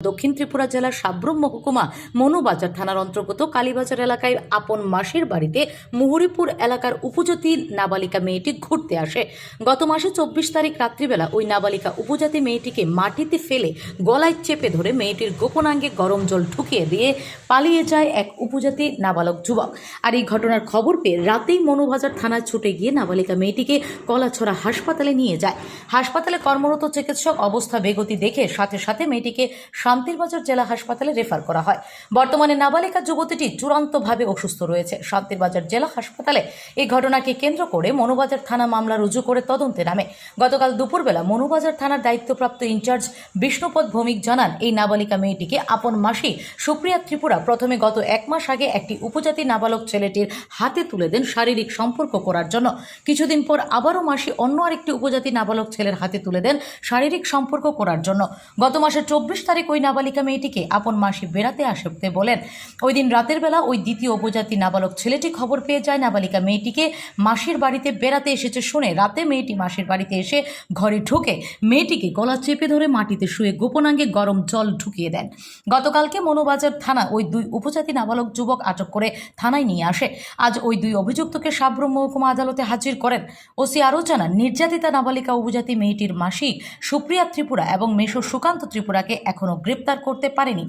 দক্ষিণ ত্রিপুরা জেলার সাব্রুম মহকুমা মনুবাজার থানার অন্তর্গত কালীবাজার এলাকায় আপন মাসির বাড়িতে মুহুরিপুর এলাকার উপজাতি নাবালিকা মেয়েটি ঘুরতে আসে। গত মাসে চব্বিশ তারিখ রাত্রিবেলা ওই নাবালিকা উপজাতি মেয়েটিকে মাটিতে ফেলে গলায় চেপে ধরে মেয়েটির গোপনাঙ্গে গরম জল ঢুকিয়ে দিয়ে পালিয়ে যায় এক উপজাতি নাবালক যুবক। আর এই ঘটনার খবর পেয়ে রাতেই মনুবাজার থানায় ছুটে গিয়ে নাবালিকা মেয়েটিকে কলাছড়া হাসপাতালে নিয়ে যায়। হাসপাতালে কর্মরত চিকিৎসক অবস্থা বেগতি দেখে সাথে সাথে মেয়েটিকে শান্তিরবাজার জেলা হাসপাতালে রেফার করা হয়। বর্তমানে নাবালিকা যুবতীটি চূড়ান্তভাবে অসুস্থ রয়েছে। শান্তিরবাজার জেলা হাসপাতালে এই ঘটনাকে কেন্দ্র করে মনুবাজার থানা মামলা রুজু করে তদন্তে নামে। গতকাল দুপুরবেলা মনুবাজার থানার দায়িত্বপ্রাপ্ত ইনচার্জ বিষ্ণুপদ ভৌমিক জানান, এই নাবালিকা মেয়েটিকে আপন মাসি সুপ্রিয়া ত্রিপুরা প্রথমে গত এক মাস আগে একটি উপজাতি নাবালক ছেলেটির হাতে তুলে দেন শারীরিক সম্পর্ক করার জন্য। কিছুদিন পর আবারও মাসি অন্য আরেকটি উপজাতি নাবালক ছেলের হাতে তুলে দেন শারীরিক সম্পর্ক করার জন্য। গত মাসের চব্বিশ তারিখ ওই নাবালিকা মেয়েটিকে আপন মাসি বেড়াতে আসতে বলেন। ওই দিন রাতের বেলা ওই দ্বিতীয় উপজাতি নাবালক ছেলেটি খবর পেয়ে যায় নাবালিকা মেয়েটিকে মাসির বাড়িতে বেড়াতে এসেছে শুনে রাতে মেয়েটি মাসির বাড়িতে এসে ঘরে ঢুকে মেয়েটিকে গলা চেপে ধরে মাটিতে শুয়ে গোপনাঙ্গে গরম জল ঢুকিয়ে দেন। গতকালকে মনোবাজার থানা ওই দুই উপজাতি নাবালক যুবক আটক করে থানায় নিয়ে আসে। আজ ওই দুই অভিযুক্তকে সাব্রম মহকুমা আদালতে হাজির করেন। ওসি আরও জানান, নির্যাতিতা নাবালিকা উপজাতি মেয়েটির মাসি সুপ্রিয়া ত্রিপুরা এবং মেশো সুকান্ত ত্রিপুরাকে এখনও গ্রেপ্তার করতে পারেনি।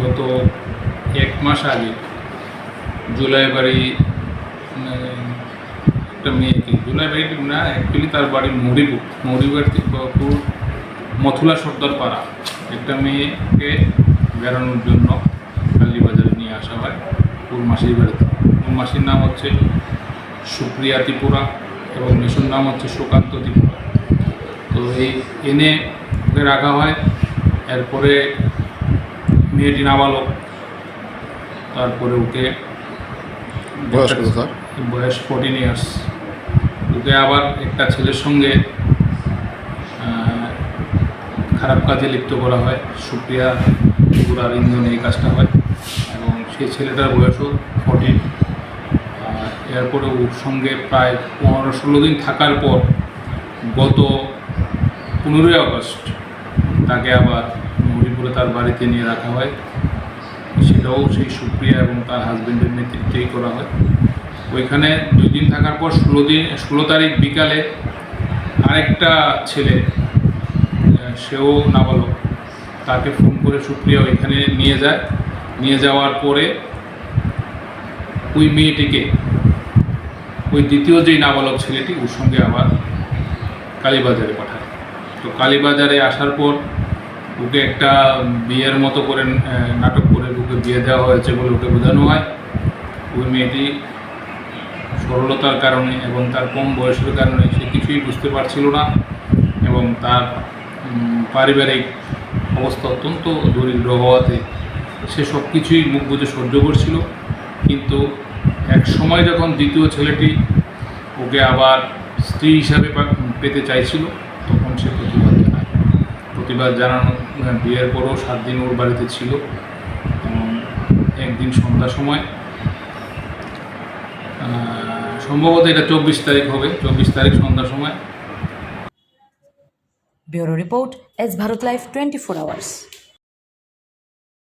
গত এক মাস আগে, জুলাই বাড়ি একটা মেয়েকে, জুলাই বাড়ি না অ্যাকচুয়ালি তার বাড়ি মরিপুর মরিপুর মথুলা সর্দার পাড়া। একটা মেয়েকে বেড়ানোর জন্য কালীবাজারে নিয়ে আসা হয়। ওর মাসির বাড়িতে। ওর মাসির নাম হচ্ছে সুপ্রিয়া ত্রিপুরা এবং মিশন নাম হচ্ছে সুকান্ত ত্রিপুরা। তো এই এনে ওকে রাখা হয়। এরপরে মেয়েটি নাবালক। তারপরে ওকে বয়স বয়স ফোরটিন ইয়ার্স ওকে আবার একটা ছেলের সঙ্গে খারাপ কাজে লিপ্ত করা হয়। সুপ্রিয়া ত্রিপুরার ইন্ধনে এই কাজটা হয়। এবং সেই ছেলেটার বয়সও ফোরটিন এরপরে ওর সঙ্গে প্রায় পনেরো ষোলো দিন থাকার পর গত পনেরোই আগস্ট তাকে আবার মরিপুরে তার বাড়িতে নিয়ে রাখা হয়। সেটাও সেই সুপ্রিয়া এবং তার হাজবেন্ডের নেতৃত্বেই করা হয়। ওইখানে দুই দিন থাকার পর ষোলো দিন, ষোলো তারিখ বিকালে আরেকটা ছেলে সেও নাবালক, তাকে ফোন করে সুপ্রিয়া ওইখানে নিয়ে যায়। নিয়ে যাওয়ার পরে ওই মেয়েটিকে ওই দ্বিতীয় যেই নাবালক ছেলেটি, ওর সঙ্গে আবার কালীবাজারে পাঠায় তো কালীবাজারে আসার পর ওকে একটা বিয়ের মতো করে নাটক করে ওকে বিয়ে দেওয়া হয়েছে বলে ওকে বোঝানো হয়। ওই মেয়েটি সরলতার কারণে এবং তার কম বয়সের কারণে সে কিছুই বুঝতে পারছিল না এবং তার পারিবারিক অবস্থা অত্যন্ত দরিদ্র হওয়াতে সে সব কিছুই মুখ বুঝে সহ্য করছিল। কিন্তু এক সময় যখন দ্বিতীয় ছেলেটি ওকে আবার স্ত্রী হিসাবে পেতে চাইছিল তখন সে প্রতিবাদ জানায়। প্রতিবাদ জানানো আহ, বিয়ের পরও সাত দিন ওর বাড়িতে ছিল। একদিন সন্ধ্যার সময় সম্ভবত এটা চব্বিশ তারিখ হবে চব্বিশ তারিখ সন্ধ্যার সময়। Bureau report S Bharat Life twenty four hours.